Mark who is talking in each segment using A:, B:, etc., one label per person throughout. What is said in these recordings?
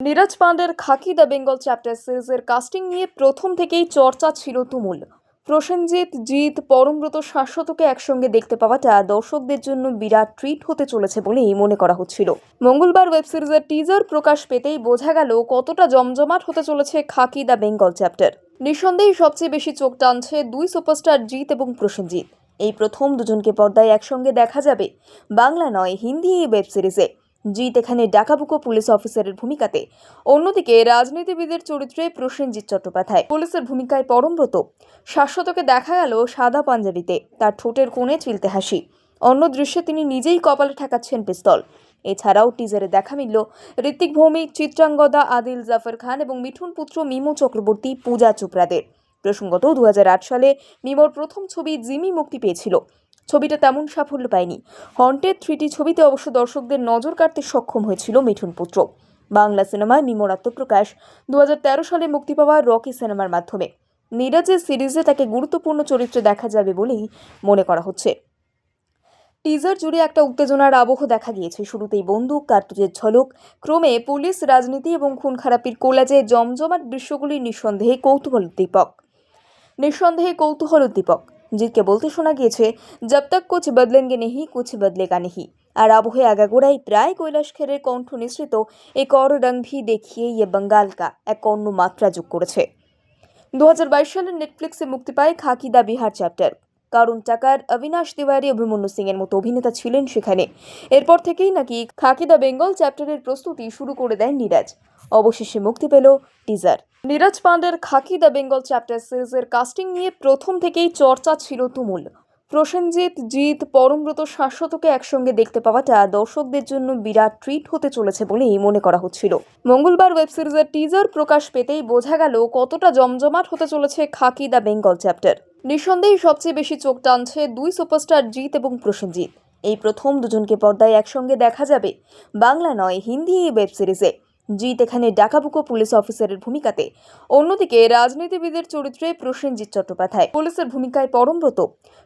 A: নীরজ পান্ডের Khakee the Bengal chapter সিরিজের casting নিয়ে প্রথম থেকেই চর্চা ছিল তুমুল। প্রসেনজিৎ, জিৎ, পরমব্রত শাশ্বতকে একসঙ্গে দেখতে পাওয়াটা দর্শকদের জন্য বিরাট ট্রিট হতে চলেছে বলেই মনে করা হচ্ছিল। মঙ্গলবার ওয়েব সিরিজের টিজার প্রকাশ পেতেই বোঝা গেল কতটা জমজমাট হতে চলেছে খাকি দ্য বেঙ্গল চ্যাপ্টার। নিঃসন্দেহে সবচেয়ে বেশি চোখ টানছে দুই সুপারস্টার জিৎ এবং প্রসেনজিৎ। এই প্রথম দুজনকে পর্দায় একসঙ্গে দেখা যাবে। বাংলা নয়, হিন্দি এই ওয়েব সিরিজে। জিৎ এখানে ডাকাবুকো পুলিশ অফিসারের ভূমিকাতে। অন্যদিকে রাজনীতিবিদের চরিত্রে প্রসেনজিৎ চট্টোপাধ্যায়। পুলিশের ভূমিকায় পরমব্রত শাশ্বতকে দেখা গেল সাদা পাঞ্জাবিতে। তার ঠোঁটের কোণে চিলতে হাসি। অন্য দৃশ্যে তিনি নিজেই কপালে ঠেকাচ্ছেন পিস্তল। এছাড়াও টিজারে দেখা মিলল ঋত্বিক ভৌমিক, চিত্রাঙ্গদা, আদিল জাফর খান এবং মিঠুন পুত্র মিমো চক্রবর্তী, পূজা চোপড়াদের। প্রসঙ্গত দু হাজার আট সালে মিমোর প্রথম ছবি জিমি মুক্তি পেয়েছিল। ছবিটা তেমন সাফল্য পায়নি। হন্টেড থ্রিটি ছবিতে অবশ্য দর্শকদের নজর কাড়তে সক্ষম হয়েছিল মিঠুন পুত্র। বাংলা সিনেমায় মিমোর আত্মপ্রকাশ দু সালে মুক্তি পাওয়া রকি সিনেমার মাধ্যমে। নীরজের সিরিজে তাকে গুরুত্বপূর্ণ চরিত্রে দেখা যাবে বলেই মনে করা হচ্ছে। টিজার জুড়ে একটা উত্তেজনার আবহ দেখা গিয়েছে। শুরুতেই বন্দুক, কার্তুজের ঝলক, ক্রমে পুলিশ, রাজনীতি এবং খুন খারাপির কোলাজে জমজমাট দৃশ্যগুলি নিঃসন্দেহে কৌতূহল উদ্দীপক নিঃসন্দেহে কৌতূহল উদ্দীপক জিতকে বলতে শোনা গিয়েছে, জব তক কোচ বদলেনগে নেহি, কুছ বদলেগা নেহি। আর আবহে আগাগোড়াই প্রায় কৈলাস খেরের কণ্ঠ মিশ্রিত এক অর রংভি দেখিয়ে ইয়ে বঙ্গালকা এক অন্য মাত্রা যোগ করেছে। দু হাজার বাইশ সালে নেটফ্লিক্সে মুক্তি পায় খাকিদা বিহার চ্যাপ্টার। কারণ টাকার অবিনাশ তিওয়ারি অভিমন্যু সিং এর মতো অভিনেতা ছিলেন সেখানে। এরপর থেকেই নাকি খাকিদা বেঙ্গল চ্যাপ্টারের প্রস্তুতি শুরু করে দেন নিরাজ। অবশেষে মুক্তি পেল টিজার। নীরজ পান্ডের খাকি দ্য বেঙ্গল চ্যাপ্টার সিরিজের কাস্টিং নিয়ে প্রথম থেকেই চর্চা ছিল তুমুল। প্রসেনজিৎ, জিৎ, পরমব্রত শাশ্বতকে একসঙ্গে দেখতে পাওয়াটা দর্শকদের জন্য বিরাট ট্রিট হতে চলেছে বলেই মনে করা হচ্ছিল। মঙ্গলবার ওয়েব সিরিজের টিজার প্রকাশ পেতেই বোঝা গেল কতটা জমজমাট হতে চলেছে খাকি দ্য বেঙ্গল চ্যাপ্টার। নিঃসন্দেহে সবচেয়ে বেশি চোখ টানছে দুই সুপারস্টার জিৎ এবং প্রসেনজিৎ। এই প্রথম দুজনকে পর্দায় একসঙ্গে দেখা যাবে। বাংলা নয়, হিন্দি এই ওয়েব সিরিজে। জিৎ এখানে ডাকাবুকো পুলিশ অফিসারের ভূমিকাতে। অন্যদিকে রাজনীতিবিদের চরিত্রে প্রসেনজিৎ চট্টোপাধ্যায়। পুলিশের ভূমিকায় পরমব্রত।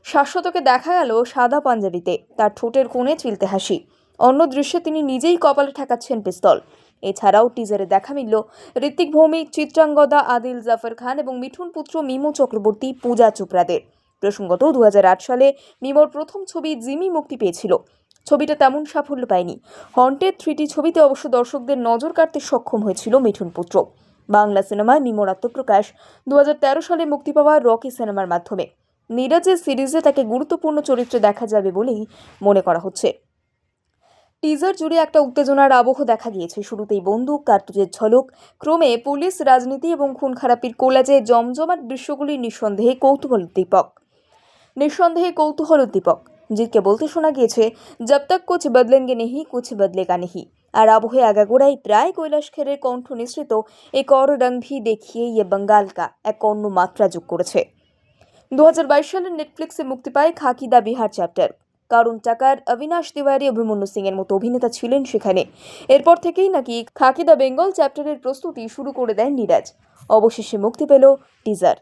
A: শাশ্বতকে দেখা গেল সাদা পাঞ্জাবিতে। তার ঠোঁটের কোণে চিলতে হাসি। অন্য দৃশ্যে তিনি নিজেই কপালে ঠেকাচ্ছেন পিস্তল। এছাড়াও টিজারে দেখা মিলল ঋত্বিক ভৌমিক, চিত্রাঙ্গদা, আদিল জাফর খান এবং মিঠুন পুত্র মিমো চক্রবর্তী পূজা চোপড়াদের। প্রসঙ্গত দু হাজার আট সালে মিমোর প্রথম ছবি জিমি মুক্তি পেয়েছিল। ছবিটা তেমন সাফল্য পায়নি। হন্টেড থ্রিটি ছবিতে অবশ্য দর্শকদের নজর কাড়তে সক্ষম হয়েছিল মিঠুন পুত্র। বাংলা সিনেমায় মিমোর আত্মপ্রকাশ দু সালে মুক্তি পাওয়া রকি সিনেমার মাধ্যমে। নীরজের সিরিজে তাকে গুরুত্বপূর্ণ চরিত্রে দেখা যাবে বলেই মনে করা হচ্ছে। টিজার জুড়ে একটা উত্তেজনার আবহ দেখা গিয়েছে। শুরুতেই বন্দুক, কার্তুজের ঝলক, ক্রমে পুলিশ, রাজনীতি এবং খুন খারাপির কোলাজে জমজমাট দৃশ্যগুলি নিঃসন্দেহে কৌতূহল উদ্দীপক নিঃসন্দেহে কৌতূহল উদ্দীপক জিতকে বলতে শোনা গিয়েছে, জব তক কুছ বদলেনগে নেহি, কুছ বদলেগা নেহি। আর আবহে আগাগোড়াই প্রায় কৈলাস খেরের কণ্ঠ মিশ্রিত এক অররং ভি দেখিয়ে ইয়ে বঙ্গালকা এক অন্য মাত্রা যোগ করেছে। দু হাজার বাইশ সালে নেটফ্লিক্সে মুক্তি পায় খাকিদা বিহার চ্যাপ্টার। কারণ টাকার অবিনাশ তিওয়ারি, অভিমন্যু সিং এর মতো অভিনেতা ছিলেন সেখানে। এরপর থেকেই নাকি খাকিদা বেঙ্গল চ্যাপ্টারের প্রস্তুতি শুরু করে দেন নীরাজ। অবশেষে মুক্তি পেল টিজার।